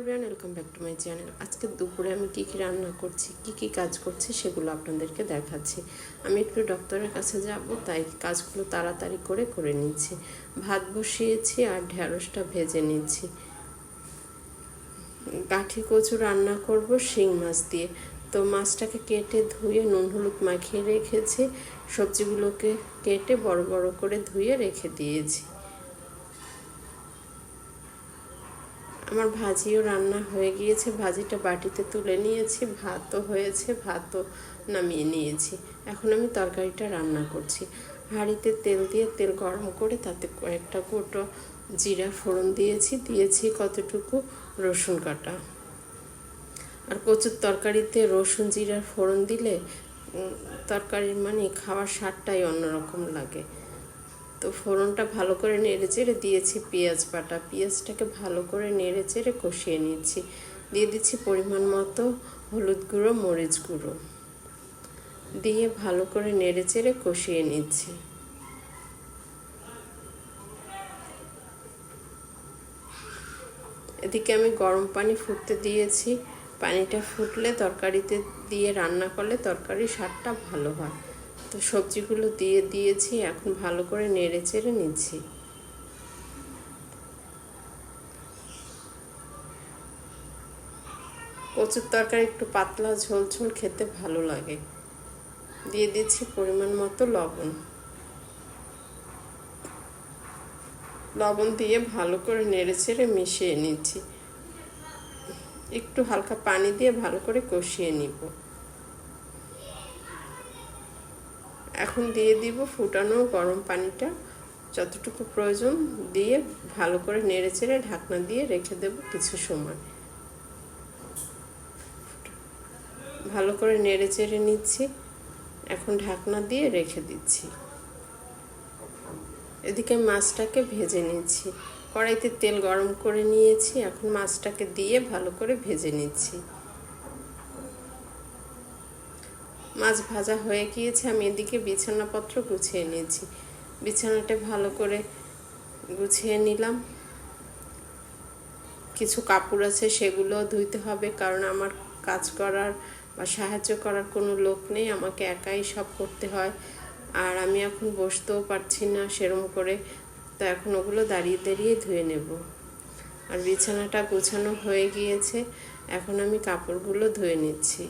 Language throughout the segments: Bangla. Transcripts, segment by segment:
Everyone welcome back to my channel আজকে দুপুরে আমি কী কী রান্না করছি, কী কী কাজ করছি, সেগুলো আপনাদেরকে দেখাচ্ছি। আমি একটু ডক্টরের কাছে যাব, তাই কাজগুলো তাড়াতাড়ি করে করে নিচ্ছি। ভাত বসিয়েছি আর ঢ্যাঁড়সটা ভেজে নিচ্ছি। গাঠি কচু রান্না করব শিং মাছ দিয়ে। তো মাছটাকে কেটে ধুয়ে নুন হলুদ মাখিয়ে রেখেছি। সবজিগুলোকে কেটে বড় বড় করে ধুয়ে রেখে দিয়েছি। আমার ভাজিও রান্না হয়ে গিয়েছে, ভাজিটা বাটিতে তুলে নিয়েছি, ভাতও হয়েছে, ভাতও নামিয়ে নিয়েছি। এখন আমি তরকারিটা রান্না করছি। হাঁড়িতে তেল দিয়ে তেল গরম করে তাতে কয়েকটা গোটো জিরা ফোড়ন দিয়েছি দিয়েছি কতটুকু? রসুন কাটা। আর কচুর তরকারিতে রসুন জিরার ফোড়ন দিলে তরকারির মানে খাওয়ার স্বাদটাই অন্যরকম লাগে। তো ফোড়নটা ভালো করে নেড়ে চেড়ে দিয়েছি পেঁয়াজ বাটা। পেঁয়াজটাকে ভালো করে নেড়ে চেড়ে কষিয়ে নিচ্ছি দিয়ে দিচ্ছি পরিমাণ মতো হলুদ গুঁড়ো, মরিচ গুঁড়ো। দিয়ে ভালো করে নেড়ে চেড়ে কষিয়ে নিচ্ছি। এদিকে আমি গরম পানি ফুটতে দিয়েছি। পানিটা ফুটলে তরকারিতে দিয়ে রান্না করলে তরকারির স্বাদটা ভালো হয়। তো সবজিগুলো দিয়ে দিয়েছি, এখন ভালো করে নেড়ে চেড়ে নিচ্ছি। কচুর তরকারি একটু পাতলা ঝোল ঝোল খেতে ভালো লাগে। দিয়ে দিচ্ছি পরিমাণ মতো লবণ। লবণ দিয়ে ভালো করে নেড়ে চেড়ে মিশিয়ে নিচ্ছি। একটু হালকা পানি দিয়ে ভালো করে কষিয়ে নিব। এখন দিয়ে দিব ফুটানো গরম পানিটা। যতটুকু প্রয়োজন দিয়ে ভালো করে নেড়ে চেড়ে ঢাকনা দিয়ে রেখে দেব কিছু সময়। ভালো করে নেড়ে চেড়ে নিচ্ছি। এখন ঢাকনা দিয়ে রেখে দিচ্ছি। এদিকে মাছটাকে ভেজে নিচ্ছি। কড়াইতে তেল গরম করে নিয়েছি। এখন মাছটাকে দিয়ে ভালো করে ভেজে নিচ্ছি। মাছ ভাজা হয়ে গিয়েছে, আমি এদিকে বিছানাপত্র গুছিয়ে নিয়েছি। বিছানাটা ভালো করে গুছিয়ে নিলাম। কিছু কাপড় আছে সেগুলো ধুইতে হবে, কারণ আমার কাজ করার বা সাহায্য করার কোনো লোক নেই, আমাকে একাই সব করতে হয়। আর আমি এখন বসতেও পারছি না সেরম করে, তো এখন ওগুলো দাঁড়িয়ে দাঁড়িয়ে ধুয়ে নেব। আর বিছানাটা গোছানো হয়ে গিয়েছে, এখন আমি কাপড়গুলো ধুয়ে নিচ্ছি।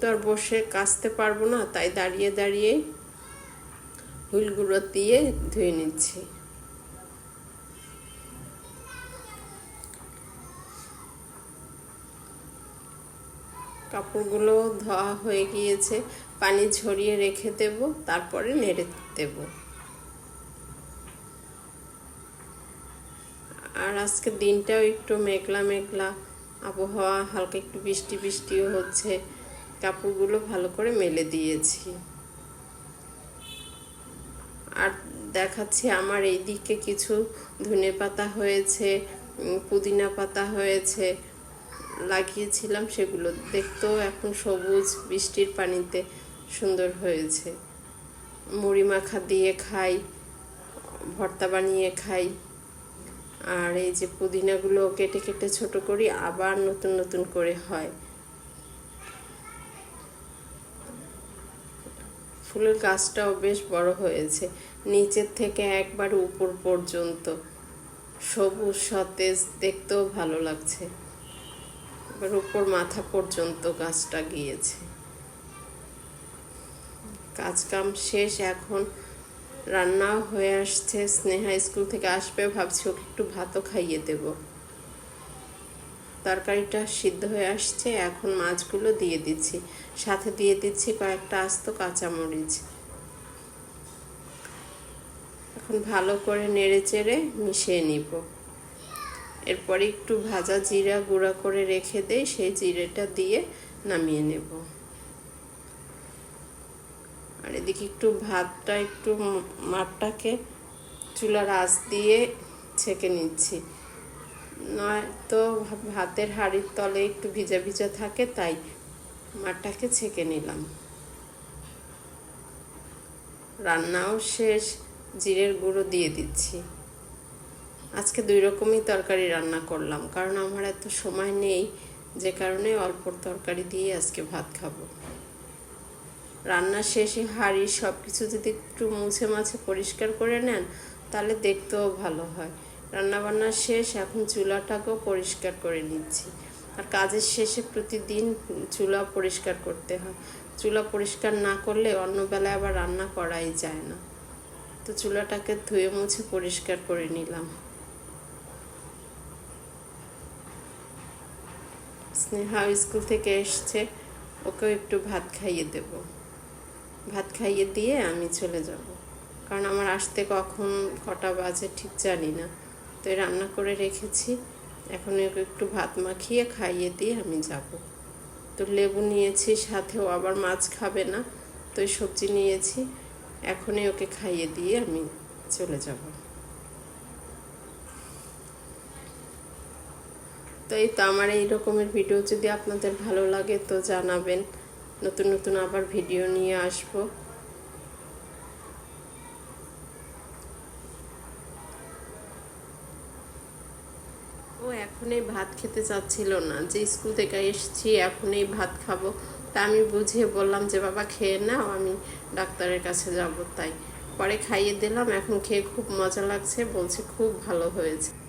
তো আর বসে কাচতে পারব না, তাই দাঁড়িয়ে দাঁড়িয়ে হুইলগুলো দিয়ে ধুয়ে নিচ্ছি। কাপড়গুলো ধোয়া হয়ে গিয়েছে, পানি ঝরিয়ে রেখে দেব, তারপরে নেড়ে দেব। আর আজকে দিনটাও একটু মেঘলা মেঘলা, আবহাওয়া হালকা একটু বৃষ্টি বৃষ্টিও হচ্ছে। কাপড়গুলো ভালো করে মেলে দিয়েছি। আর দেখাচ্ছি আমার এই দিকে কিছু ধনে পাতা হয়েছে পুদিনা পাতা হয়েছে, লাগিয়েছিলাম সেগুলো। দেখতেও এখন সবুজ, বৃষ্টির পানিতে সুন্দর হয়েছে। মুড়ি মাখা দিয়ে খাই, ভর্তা বানিয়ে খাই। আর এই যে পুদিনাগুলো কেটে কেটে ছোট করি, আবার নতুন নতুন করে হয়। ফুলের গাছটাও বেশ বড় হয়েছে, নিচের থেকে একবার উপর পর্যন্ত। সবুজ, সতেজ, দেখতেও ভালো লাগছে। এবার উপর মাথা পর্যন্ত গাছটা গিয়েছে। কাজ কাম শেষ, এখন রান্নাও হয়ে আসছে। স্নেহা স্কুল থেকে আসবে, ভাবছি ওকে একটু ভাতও খাইয়ে দেব। তরকারিটা সিদ্ধ হয়ে আসছে, এখন মাছগুলো দিয়ে দিচ্ছি। সাথে দিয়ে দিচ্ছি কয়েকটা আস্ত কাঁচামরিচ। এখন ভালো করে নেড়ে চেড়ে মিশিয়ে নিব। এরপরে একটু ভাজা জিরা গুঁড়া করে রেখে দেই, সেই জিরেটা দিয়ে নামিয়ে নেব। আর এদিকে একটু ভাতটা, একটু মাঠটাকে চুলার আঁচ দিয়ে ছেঁকে নিচ্ছি। নয়তো ভাতের হাঁড়ির তলে একটু ভিজা ভিজা থাকে, তাই মাঠটাকে ছেঁকে নিলাম। রান্নাও শেষ, জিরের গুঁড়ো দিয়ে দিচ্ছি। আজকে দুই রকমই তরকারি রান্না করলাম, কারণ আমার এত সময় নেই, যে কারণে অল্প তরকারি দিয়ে আজকে ভাত খাব। রান্না শেষে হাঁড়ি সব কিছু যদি একটু মুছে মাছে পরিষ্কার করে নেন, তাহলে দেখতেও ভালো হয়। রান্না বান্না শেষ, এখন চুলাটাকেও পরিষ্কার করে নিচ্ছি। আর কাজের শেষে প্রতিদিন চুলা পরিষ্কার করতে হয়। চুলা পরিষ্কার না করলে অন্য বেলায় আবার রান্না করাই যায় না। তো চুলাটাকে ধুয়ে মুছে পরিষ্কার করে নিলাম। স্নেহা স্কুল থেকে এসছে, ওকেও একটু ভাত খাইয়ে দেব। ভাত খাইয়ে দিয়ে আমি চলে যাব। কারণ আমার আসতে কখন কটা বাজে ঠিক জানি না। তো রান্না করে রেখেছি। এখন ওকে একটু ভাত মাখিয়ে খাইয়ে দিয়ে আমি যাব। তো লেবু নিয়েছি, সাথেও আবার মাছ খাবে না। তো সবজি নিয়েছি। এখনই ওকে খাইয়ে দিয়ে আমি চলে যাব। তো এই তো আমার এই রকমের ভিডিও যদি আপনাদের ভালো লাগে তো জানাবেন। নতুন নতুন আবার ভিডিও নিয়ে আসব। ও এখনই ভাত খেতে চাচ্ছিল না। যে স্কুল থেকে এসেছি, এখনই ভাত খাব। তা আমি বুঝিয়ে বললাম যে, বাবা, খেয়ে নাও, আমি ডাক্তারের কাছে যাব। তাই পরে খাইয়ে দিলাম। এখন খেয়ে খুব মজা লাগছে, বলছে খুব ভালো হয়েছে।